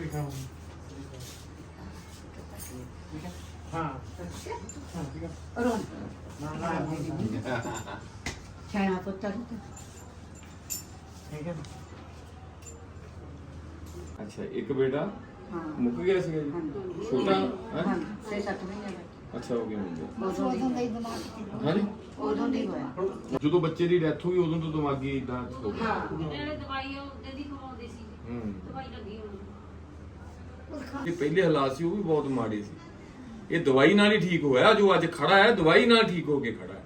Africa ਹਾਂ ਹਾਂ ਠੀਕ ਹੈ ਰੋਣ ਨਾ ਨਾ ਛਾਣਾ ਪੁੱਤਰ ਠੀਕ ਹੈ ਅੱਛਾ ਇੱਕ ਬੇਟਾ ਹਾਂ ਮੁੱਕ ਗਿਆ ਸੀਗਾ ਜੀ? ਹਾਂਜੀ ਛੋਟਾ? ਹਾਂ? ਹੈ ਛੇ ਸੱਤ ਮਹੀਨੇ ਦਾ ਅੱਛਾ ਹੋ ਗਿਆ ਮੁੰਡਾ ਉਦੋਂ ਦੀ ਹਾਂਜੀ? ਉਦੋਂ ਦੀ ਹੋਇਆ ਜਦੋਂ ਬੱਚੇ ਦੀ ਡੈਥ ਹੋਈ ਉਦੋਂ ਤੋਂ ਦਿਮਾਗੀ ਇਦਾਂ ਹੋ ਗਿਆ। ਹਾਂ। ਜਿਹੜੇ ਦਵਾਈ ਉਹਦੇ ਦੀ ਖਵਾਉਂਦੇ ਸੀ। ਹੂੰ। ਦਵਾਈ ਲੱਗੀ ਹੋਣੀ। ਇਹ ਪਹਿਲੇ ਹਾਲਾਤ ਸੀ, ਉਹ ਵੀ ਬਹੁਤ ਮਾੜੇ ਸੀ। ਇਹ ਦਵਾਈ ਨਾਲ ਹੀ ਠੀਕ ਹੋਇਆ, ਜੋ ਅੱਜ ਖੜਾ ਹੈ, ਦਵਾਈ ਨਾਲ ਠੀਕ ਹੋ ਕੇ ਖੜਾ ਹੈ।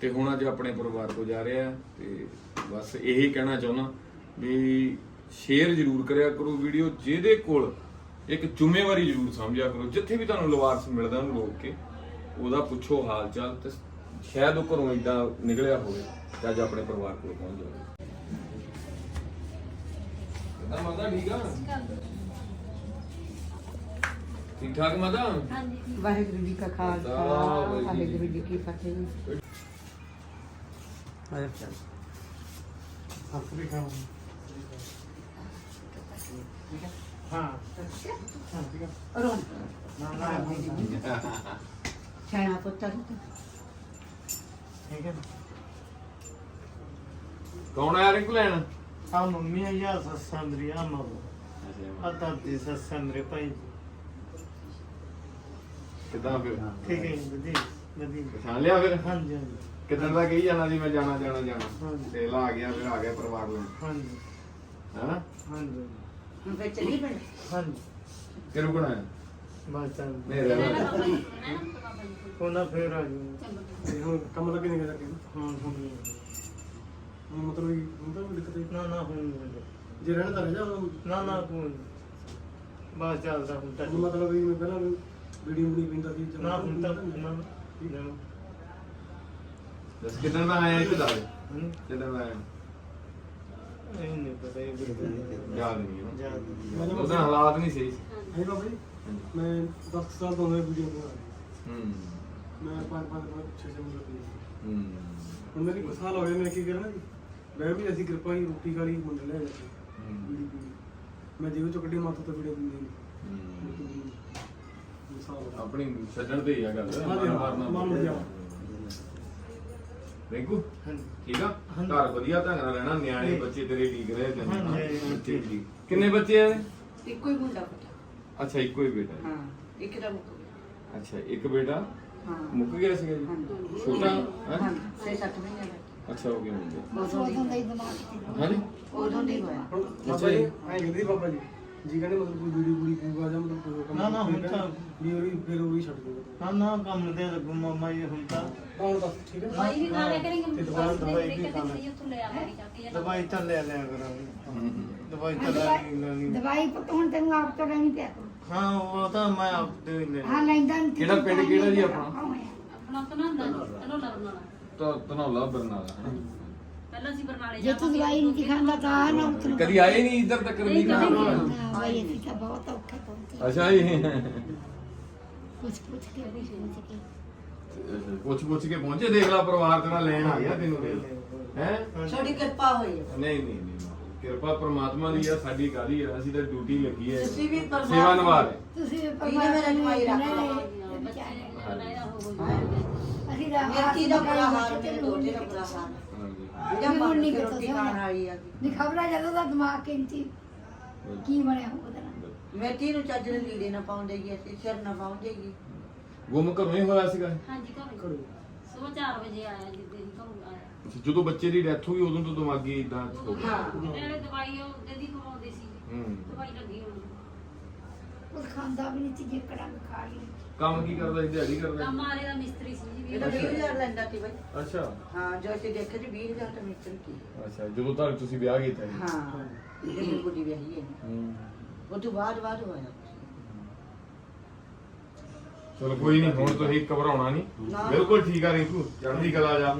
ਤੇ ਹੁਣ ਅੱਜ ਆਪਣੇ ਪਰਿਵਾਰ ਕੋ ਜਾ ਰਿਹਾ ਤੇ ਬਸ ਇਹੀ ਕਹਿਣਾ ਚਾਹੁੰਦਾ ਵੀ ਸ਼ੇਅਰ ਜ਼ਰੂਰ ਕਰਿਆ ਕਰੋ ਵੀਡੀਓ ਜਿਹਦੇ ਕੋਲ ਇੱਕ ਜ਼ਿੰਮੇਵਾਰੀ ਜ਼ਰੂਰ ਸਮਝਿਆ ਕਰੋ। ਜਿੱਥੇ ਵੀ ਤੁਹਾਨੂੰ ਲਵਾਰਸ ਮਿਲਦਾ ਉਹਨੂੰ ਰੋਕ ਕੇ, ਉਹਦਾ ਪੁੱਛੋ ਹਾਲ ਚਾਲ ਤੇ ਸ਼ਾਇਦ ਉਹ ਘਰੋਂ ਇਦਾਂ ਨਿਕਲਿਆ ਹੋਵੇ ਤੇ ਅੱਜ ਆਪਣੇ ਪਰਿਵਾਰ ਕੋਲ ਪਹੁੰਚ ਜਾਵੇ। ਕਿਦਾਂ ਮਾਤਾ, ਠੀਕ ਆ? ਠੀਕ ਠਾਕ ਮਾਤਾ? ਹਾਂਜੀ ਵਾਹਿਗੁਰੂ ਜੀ ਕਾ ਖਾਲਸਾ ਵਾਹਿਗੁਰੂ ਜੀ ਕੀ ਜੀ ਫਤਿਹ। ਆਇਆ ਚੱਲ। ਹਾਂ ਹਾਂ ਠੀਕ ਹੈ। ਰੋਣ। ਨਾ ਨਾ ਛਾਣਾ ਪੁੱਤਰ ਠੀਕ ਹੈ। ਕੌਣ ਆਇਆ ਰਿੰਕੂ ਲੈਣ? ਆ ਮੰਮੀ ਆ ਯਾ ਸਸੰਦਰੀ ਆ ਮੋ ਆ ਦਾਦੀ ਸਸੰਦਰੀ ਭਾਈ ਕਿਦਾਂ ਫਿਰ। ਠੀਕ ਹੈ ਜੀ ਵਧੀਆ ਵਧੀਆ। ਪਛਾਣ ਲਿਆ ਫਿਰ? ਹਾਂਜੀ ਹਾਂਜੀ। ਕਿਦਾਂ ਦਾ ਕਹੀ ਜਾਣਾ ਸੀ ਮੈਂ ਜਾਣਾ ਜਾਣਾ ਜਾਣਾ? ਹਾਂਜੀ। ਤੇਲ ਆ ਗਿਆ ਫਿਰ ਆ ਗਿਆ ਪਰਿਵਾਰ ਨੂੰ ਹਾਂਜੀ। ਹੈਨਾ? ਹਾਂਜੀ। ਹੁਣ ਫੇਰ ਚੱਲੀ ਪਿੰਡ? ਹਾਂਜੀ। ਕਿ ਰੁਕਣਾ ਹੈ ਬਸ ਚੱਲ। ਨਹੀਂ ਰਹਿਣਾ ਕੋਨਾ ਫੇਰ ਆ ਜੀ ਤੇ ਹੁਣ ਕੰਮ ਲੱਗੇ ਨਹੀਂ ਕਰਕੇ ਹਾਂ ਹੁਣ ਹੁਣ ਮਤਲਬ ਕਿ ਹੁਣ ਤਾਂ ਕੋਈ ਦਿੱਕਤ? ਨਹੀਂ ਨਾ ਨਾ ਹੁਣ ਜੇ ਰਹਿਣਾ ਤਾਂ ਰਹਿ ਜਾ ਹੁਣ ਨਾ ਨਾ ਕੋਈ ਬਸ ਚੱਲਦਾ ਹੁਣ ਤਾਂ। ਹੁਣ ਮਤਲਬ ਵੀ ਮੈਂ ਪਹਿਲਾਂ ਵੀਡੀਓ ਨਹੀਂ ਪੈਂਦਾ ਸੀ ਨਾ ਹੁਣ ਤਾਂ ਨਾ ਨਾ। ਦੱਸ ਕਿਦਾਂ ਦਾ ਆਇਆ ਇਹ ਦੱਸ। ਕਿਦਾਂ ਦਾ ਆਇਆ? ਇਹ ਨਹੀਂ ਪਤਾ ਇਹ ਬਿਲਕੁਲ ਯਾਦ ਨਹੀਂ ਹੈ ਯਾਦ ਨਹੀਂ। ਉਹਦਾ ਹਾਲਾਤ ਨਹੀਂ ਸਹੀ। ਹੈ ਬਾਬਾ ਜੀ ਮੈਂ 10 ਸਾਲ ਤੋਂ ਮੈਂ ਵੀਡੀਓ ਬਣਾ ਰਿਹਾ ਹੂੰ। ਮੈਂ ਪੰਜ ਪੰਜ ਪੰਜ ਛੇ ਛੇ ਮਿੰਟ ਹੂੰ। ਹੁਣ ਮੇਰੀ ਕੁਛ ਸਾਲ ਹੋ ਗਏ ਮੈਂ ਕੀ ਕਰਨਾ ਜੀ? ਮੈਂ ਵੀ ਅਸੀਂ ਕਿਰਪਾ ਹੀ ਰੋਟੀ ਖਾਲੀ ਮੁੰਡੇ ਲੈ ਜਾਂਦੇ ਮੈਂ ਜੀਵ ਚੋਂ ਕੱਢੀ ਮਾਤਾ ਤੋਂ ਵੀਡੀਓ ਦਿੰਦੇ ਹੂੰ। ਆਪਣੀ ਛੱਡਣ ਤੇ ਹੀ ਆ ਗੱਲ। ਮਾਰਨਾ। ਰਿੰਕੂ ਠੀਕ ਆ। ਘਰ ਵਧੀਆ ਢੰਗ ਨਾਲ ਰਹਿਣਾ ਨਿਆਣੇ। ਬੱਚੇ ਤੇਰੇ ਠੀਕ ਰਹੇ ਠੀਕ ਕਿੰਨੇ ਬੱਚੇ ਆ ਇੱਕੋ ਹੀ ਮੁੰਡਾ ਪੁੱਤਰ ਅੱਛਾ ਇੱਕੋ ਹੀ ਬੇਟਾ ਹੈ। ਹਾਂ ਇੱਕ ਦਾ ਮੁੱਕ ਗਿਆ। ਅੱਛਾ ਇੱਕ ਬੇਟਾ? ਹਾਂ। ਮੁੱਕ ਗਿਆ ਸੀਗਾ ਜੀ? ਹਾਂਜੀ। ਛੋਟਾ? ਹਾਂ? ਹੈ ਛੇ ਸੱਤ ਮਹੀਨੇ ਦਾ। ਅੱਛਾ ਹੋ ਗਿਆ ਮੁੰਡਾ। ਉਦੋਂ ਦੀ ਹਾਂਜੀ। ਉਦੋਂ ਦੀ ਹੋਇਆ। ਬਾਬਾ ਜੀ ਐਂ ਕਹਿੰਦੇ ਸੀ ਬਾਬਾ ਜੀ। ਜੀ ਕਹਿੰਦੇ ਮਤਲਬ ਕੋਈ ਵੀਡੀਓ ਪੂਰੀ ਪੂਗਾ ਨਾ, ਹੁਣ ਤਾਂ- ਵੀ ਉਹ ਵੀ ਫਿਰ ਉਹ ਵੀ ਛੱਡ ਦੂਗਾ ਨਾ ਨਾ ਕੰਮ ਦੇ ਲੱਗੂ ਮਾਮਾ ਜੀ ਹੁਣ ਤਾਂ। ਹੁਣ ਤਾਂ ਠੀਕ ਹੈ। ਦਵਾਈ ਵੀ ਖਾ ਲਿਆ ਤੇ ਕਰਾਂਗੇ ਦਵਾਈ- ਦਵਾਈ ਵੀ ਖਾ ਲਿਆ। ਉੱਥੋਂ ਲੈ ਆਵਾਂਗੇ ਜਾ ਕੇ ਦਵਾਈ ਤਾਂ ਲੈ ਲਿਆ ਕਰਾਂਗੇ ਹੂੰ। ਦਵਾਈ ਤਾਂ ਲੈਣੀ ਲੈਣੀ ਦਵਾਈ ਪੁੱਤ ਹੁਣ ਤੈਨੂੰ ਆਪ ਤੋਂ ਲੈਣੀ ਪਿਆ ਹਾਂ ਉਹ ਤਾਂ ਮੈਂ ਆਪ ਦੇ ਲੈ ਹਾਂ ਲੈਂਦਾ ਕਿਹੜਾ ਪਿੰਡ ਕਿਹੜਾ ਜੀ ਆਪਣਾ? ਆਪਣਾ ਤਾਂ ਨਾ ਤਨੋਲਾ ਬਰਨਾਲਾ। ਤਾਂ ਤਨੌਲਾ ਬਰਨਾਲਾ। ਪਹਿਲਾਂ ਸੀ ਬਰਨਾਲੇ ਜੇ ਤੂੰ ਦਵਾਈ ਨਹੀਂ ਖਾਂਦਾ ਤਾਂ ਨਾ ਉਤਰ ਕਦੀ ਆਏ ਨਹੀਂ ਇੱਧਰ ਤੱਕ ਵੀ ਨਾ ਭਾਈ ਅਸੀਂ ਤਾਂ ਬਹੁਤ ਔਖੇ ਪਹੁੰਚੇ। ਅੱਛਾ ਜੀ। ਕੁਛ ਪੁੱਛ ਕੇ ਕੁਛ ਪੁੱਛ ਕੇ। ਪੁੱਛ ਪੁੱਛ ਕੇ ਪਹੁੰਚੇ ਦੇਖ ਲਾ ਪਰਿਵਾਰ ਤੇਰਾ ਲੈਣ ਆ ਗਿਆ ਤੈਨੂੰ ਹੈ? ਥੋੜੀ ਕਿਰਪਾ ਹੋਈ ਹੈ ਨਹੀਂ ਨਹੀਂ ਨਹੀਂ ਕਿਰਪਾ ਪ੍ਰਮਾਤਮਾ ਦੀ ਆ ਸਾਡੀ ਕਾਹਦੀ ਆ? ਅਸੀਂ ਤਾਂ ਡਿਊਟੀ ਲੱਗੀ ਹੈ ਤੁਸੀਂ ਵੀ ਪਰਮਾਤਮਾ ਸੇਵਾ ਨਿਭਾ ਰਹੇ। ਤੁਸੀਂ ਇਹਨੇ ਮੇਰਾ ਜਮਾਈ ਰੱਖ ਲਿਆ। ਬੱਚੇ ਬਣਾਇਆ ਹੋ। ਅਸੀਂ ਤਾਂ ਦਾ ਹਾਲ ਮੇਰੇ ਦੋਤੇ ਦਾ ਬੁਰਾ ਹਾਲ। ਨਹੀਂ ਰੋਟੀ ਵਾਲੀ ਆ ਨਹੀਂ ਖਬਰਾਂ ਜਦੋਂ ਦਾ ਦਿਮਾਗ ਕਿੰਤੀ ਕੀ ਬਣਿਆ ਹੋਊਗਾ ਨਾ ਮੇਟੀ ਨੂੰ ਚੱਜ ਦੇ ਲੀੜੇ ਨਾ ਪਾਉਂਦੇਗੀ ਅਸੀਂ ਸਿਰ ਨਾ ਪਾਉਂਦੇਗੀ ਗੁੰਮ ਘਰੋਂ ਹੀ ਹੋਇਆ ਸੀਗਾ ਹਾਂਜੀ ਘਰੋਂ ਸਵੇਰ 4 ਵਜੇ ਆਇਆ ਜਿੱਦੇ ਦੀ ਘਰੋਂ ਆਇਆ। ਅੱਛਾ, ਜਦੋਂ ਬੱਚੇ ਦੀ ਡੈਥ ਹੋਈ ਉਦੋਂ ਤੋਂ ਦਿਮਾਗੀ ਇਦਾਂ ਹੋ ਗਿਆ ਹਾਂ। ਜਿਹੜੇ ਦਵਾਈ ਉਹਦੇ ਦੀ ਸੀ ਹੂੰ ਦਵਾਈ ਲੱਗੀ ਹੋਣੀ ਕੁਝ ਖਾਂਦਾ ਵੀ ਨਹੀਂ ਸੀ ਜੇ ਕੜਾ ਖਾ ਲਈ ਕੰਮ ਕੀ ਕਰਦਾ ਸੀ ਦਿਹਾੜੀ ਕਰਦਾ ਕੰਮ ਆਲੇ ਦਾ ਮਿਸਤਰੀ ਸੀ ਜੀ ਇਹ ਤਾਂ 20000 ਲੈਂਦਾ ਸੀ ਬਾਈ। ਸੀ? ਅੱਛਾ। ਹਾਂ ਜੋ ਅਸੀਂ ਦੇਖੇ ਜੀ 20000 ਤਾਂ ਮਿੱਤਰ ਕੀ ਅੱਛਾ ਜਦੋਂ ਤੱਕ ਤੁਸੀਂ ਵਿਆਹ ਕੀਤਾ ਜੀ। ਹਾਂ ਇਹ ਕੁੜੀ ਵਿਆਹੀ ਹੈ ਹੂੰ। ਉਹ ਤੋਂ ਬਾਅਦ ਬਾਅਦ ਹੋਇਆ। ਚਲੋ ਕੋਈ ਨਹੀਂ ਹੁਣ ਤੁਸੀਂ ਘਬਰਾਉਣਾ ਨਹੀਂ ਨਾ। ਬਿਲਕੁਲ ਠੀਕ ਆ ਰਿੰਕੂ ਚੜ੍ਹਦੀ ਕਲਾ ਜਾ।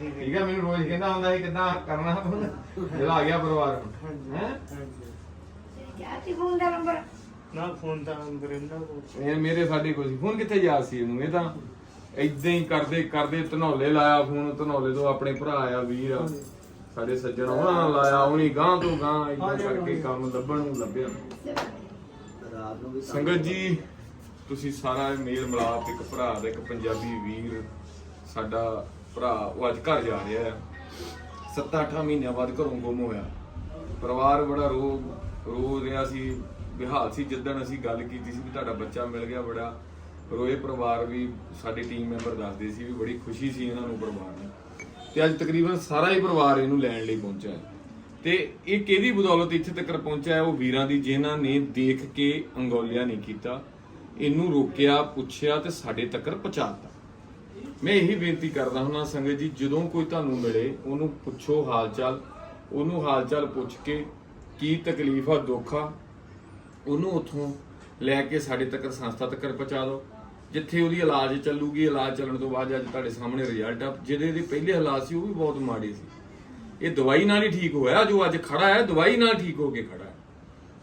ਠੀਕ ਹੈ ਮੈਨੂੰ ਰੋਜ਼ ਕਹਿੰਦਾ ਹੁੰਦਾ ਸੀ ਕਿੱਦਾਂ ਕਰਨਾ ਜਿਹੜਾ ਆ ਗਿਆ ਪਰਿਵਾਰ। ਹਾਂਜੀ ਹੈ? ਹਾਂਜੀ। ਕਿਆ ਸੀ ਫੋਨ ਦਾ ਨੰਬਰ ਨਾ ਫੋਨ ਤਾਂ ਅੰਦਰ ਇਹਨਾਂ ਕੋਲ ਇਹ ਮੇਰੇ ਸਾਡੇ ਕੋਲ ਸੀ ਫੋਨ ਕਿੱਥੇ ਜਾ ਸੀ ਇਹਨੂੰ? ਇਹ ਤਾਂ ਇਦਾਂ ਹੀ ਕਰਦੇ ਕਰਦੇ ਧਨੌਲੇ ਲਾਇਆ ਫੋਨ ਧਨੌਲੇ ਤੋਂ ਆਪਣੇ ਭਰਾ ਆ ਵੀਰ ਆ। ਸਾਡੇ ਸੱਜਣ ਉਹਨਾਂ ਨਾਲ ਲਾਇਆ ਉਹਨੀ ਗਾਂ ਤੋਂ ਗਾਂ ਇਦਾਂ ਕਰਕੇ ਕੰਮ ਲੱਭਣ ਨੂੰ ਲੱਭਿਆ। ਪਰਿਵਾਰ ਨੂੰ ਵੀ ਸੰਗਤ ਜੀ ਤੁਸੀਂ ਸਾਰਾ ਇਹ ਮੇਲ ਮਿਲਾਪ ਇੱਕ ਭਰਾ ਦਾ ਇੱਕ ਪੰਜਾਬੀ ਵੀਰ ਸਾਡਾ ਭਰਾ ਉਹ ਅੱਜ ਘਰ ਜਾ ਰਿਹਾ ਹੈ 7-8 ਮਹੀਨਿਆਂ ਬਾਅਦ ਘਰੋਂ ਗੁੰਮ ਹੋਇਆ। ਪਰਿਵਾਰ ਬੜਾ ਰੋ ਰੋ ਰਿਹਾ ਸੀ। ਬਿਹਾਲ ਸੀ, ਜਿੱਦਣ ਅਸੀਂ ਗੱਲ ਕੀਤੀ ਸੀ ਵੀ ਤੁਹਾਡਾ ਬੱਚਾ ਮਿਲ ਗਿਆ ਬੜਾ ਰੋਏ ਪਰਿਵਾਰ ਵੀ ਸਾਡੇ ਟੀਮ ਮੈਂਬਰ ਦੱਸਦੇ ਸੀ ਵੀ ਬੜੀ ਖੁਸ਼ੀ ਸੀ ਇਹਨਾਂ ਨੂੰ ਪਰਿਵਾਰ ਨੂੰ। ਤੇ ਅੱਜ ਤਕਰੀਬਨ ਸਾਰਾ ਹੀ ਪਰਿਵਾਰ ਇਹਨੂੰ ਲੈਣ ਲਈ ਪਹੁੰਚਿਆ ਹੈ। ਤੇ ਇਹ ਕਿਹਦੀ ਬਦੌਲਤ ਇੱਥੇ ਤੱਕ ਪਹੁੰਚਿਆ ਹੈ? ਉਹ ਵੀਰਾਂ ਦੀ, ਜਿਨ੍ਹਾਂ ਨੇ ਦੇਖ ਕੇ ਅੰਗੋਲਿਆ ਨਹੀਂ ਕੀਤਾ, ਇਹਨੂੰ ਰੋਕਿਆ, ਪੁੱਛਿਆ ਤੇ ਸਾਡੇ ਤੱਕ ਪਹੁੰਚਾਤਾ। ਮੈਂ ਇਹੀ ਬੇਨਤੀ ਕਰਦਾ ਹਾਂ ਸੰਗਤ ਜੀ, ਜਦੋਂ ਕੋਈ ਤੁਹਾਨੂੰ ਮਿਲੇ, ਉਹਨੂੰ ਪੁੱਛੋ ਹਾਲ ਚਾਲ, ਉਹਨੂੰ ਹਾਲ ਚਾਲ ਪੁੱਛ ਕੇ ਕੀ ਤਕਲੀਫ ਆ, ਦੁੱਖ ਆ ਉਹਨੂੰ ਉੱਥੋਂ ਲੈ ਕੇ ਸਾਡੇ ਤੱਕ ਸੰਸਥਾ ਤੱਕ ਪਹੁੰਚਾ ਦਿਓ। ਜਿੱਥੇ ਉਹਦੀ ਇਲਾਜ ਚੱਲੂਗੀ, ਇਲਾਜ ਚੱਲਣ ਤੋਂ ਬਾਅਦ ਅੱਜ ਤੁਹਾਡੇ ਸਾਹਮਣੇ ਰਿਜ਼ਲਟ ਆ। ਜਿਹਦੇ ਦੇ ਪਹਿਲੇ ਹਾਲਾਤ ਸੀ, ਉਹ ਵੀ ਬਹੁਤ ਮਾੜੇ ਸੀ। ਇਹ ਦਵਾਈ ਨਾਲ ਹੀ ਠੀਕ ਹੋਇਆ, ਜੋ ਅੱਜ ਖੜਾ ਹੈ, ਦਵਾਈ ਨਾਲ ਠੀਕ ਹੋ ਕੇ ਖੜਾ ਹੈ।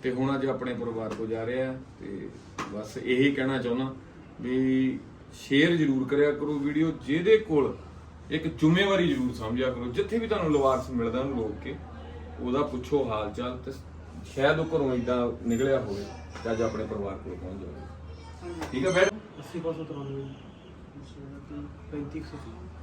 ਤੇ ਹੁਣ ਅੱਜ ਆਪਣੇ ਪਰਿਵਾਰ ਕੋ ਜਾ ਰਿਹਾ ਹੈ, ਤੇ ਬਸ ਇਹੀ ਕਹਿਣਾ ਚਾਹੁੰਦਾ ਵੀ ਸ਼ੇਅਰ ਜ਼ਰੂਰ ਕਰਿਆ ਕਰੋ ਵੀਡੀਓ, ਜਿਹਦੇ ਕੋਲ ਇੱਕ ਜ਼ਿੰਮੇਵਾਰੀ ਜ਼ਰੂਰ ਸਮਝਿਆ ਕਰੋ। ਜਿੱਥੇ ਵੀ ਤੁਹਾਨੂੰ ਲਵਾਰਸ ਮਿਲਦਾ ਉਹਨੂੰ ਰੋਕ ਕੇ, ਉਹਦਾ ਪੁੱਛੋ ਹਾਲ ਚਾਲ ਤੇ ਸ਼ਾਇਦ ਉਹ ਘਰੋਂ ਇਦਾਂ ਨਿਕਲਿਆ ਹੋਵੇ ਤੇ ਅੱਜ ਆਪਣੇ ਪਰਿਵਾਰ ਕੋਲ ਪਹੁੰਚ ਜਾਵੇ। ਠੀਕ ਹੈ ਬੈਠ 80 593 35 130